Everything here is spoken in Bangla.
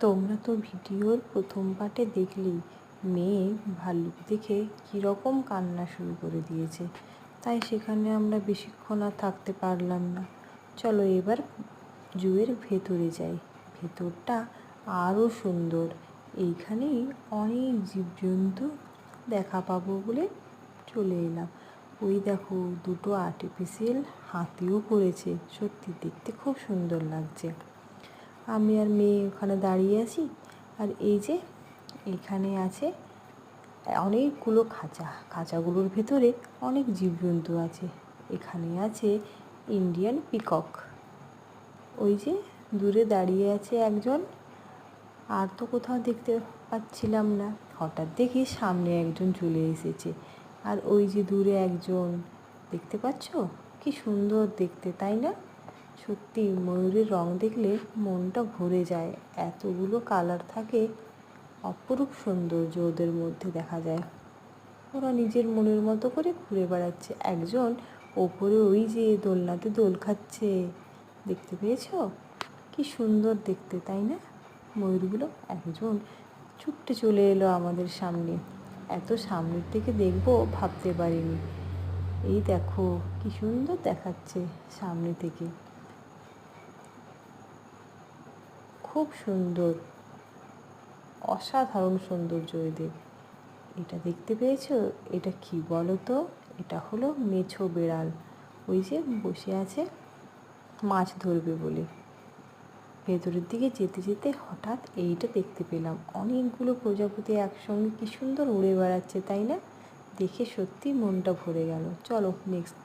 তোমরা তো ভিডিওর প্রথম পার্টে দেখলেই মেয়ে ভাল্লুক দেখে কীরকম কান্না শুরু করে দিয়েছে। তাই সেখানে আমরা বেশিক্ষণ আর থাকতে পারলাম না। চলো এবার জুয়ের ভেতরে যাই। ভেতরটা আরও সুন্দর। এইখানেই অনেক জীবজন্তু দেখা পাবো বলে চলে এলাম। ওই দেখো, দুটো আর্টিফিশিয়াল হাতিও করেছে সত্যি দেখতে খুব সুন্দর লাগছে। আমি আর মেয়ে ওখানে দাঁড়িয়ে আছি। আর এই যে এখানে আছে অনেকগুলো খাঁচা। খাঁচাগুলোর ভেতরে অনেক জীবজন্তু আছে। এখানে আছে ইন্ডিয়ান পিকক ওই যে দূরে দাঁড়িয়ে আছে একজন। আর তো কোথাও দেখতে পাচ্ছিলাম না। হঠাৎ দেখি সামনে একজন চলে এসেছে। আর ওই যে দূরে একজন। দেখতে পাচ্ছ? কি সুন্দর দেখতে, তাই না? সত্যি, ময়ূরের রং দেখলে মনটা ভরে যায়। এতগুলো কালার থাকে, অপরূপ সৌন্দর্য ওদের মধ্যে দেখা যায়। ওরা নিজের মনের মতো করে ঘুরে বেড়াচ্ছে। একজন ওপরে ওই যে দোলনাতে দোল খাচ্ছে। দেখতে পেয়েছ? কি সুন্দর দেখতে, তাই না? ময়ূরগুলো, একজন ছুটতে চলে এলো আমাদের সামনে। এত সামনের থেকে দেখব ভাবতে পারিনি। এই দেখো, কি সুন্দর দেখাচ্ছে সামনে থেকে। খুব সুন্দর, অসাধারণ সৌন্দর্য এদের। এটা দেখতে পেয়েছ? এটা কি বলো তো এটা হলো মেছো বেড়াল। ওই যে বসে আছে, মাছ ধরবে বলে। ভেতরের দিকে যেতে যেতে হঠাৎ এইটা দেখতে পেলাম। অনেকগুলো প্রজাপতি একসঙ্গে কি সুন্দর উড়ে বেড়াচ্ছে, তাই না? দেখে সত্যি মনটা ভরে গেল। চলো নেক্সট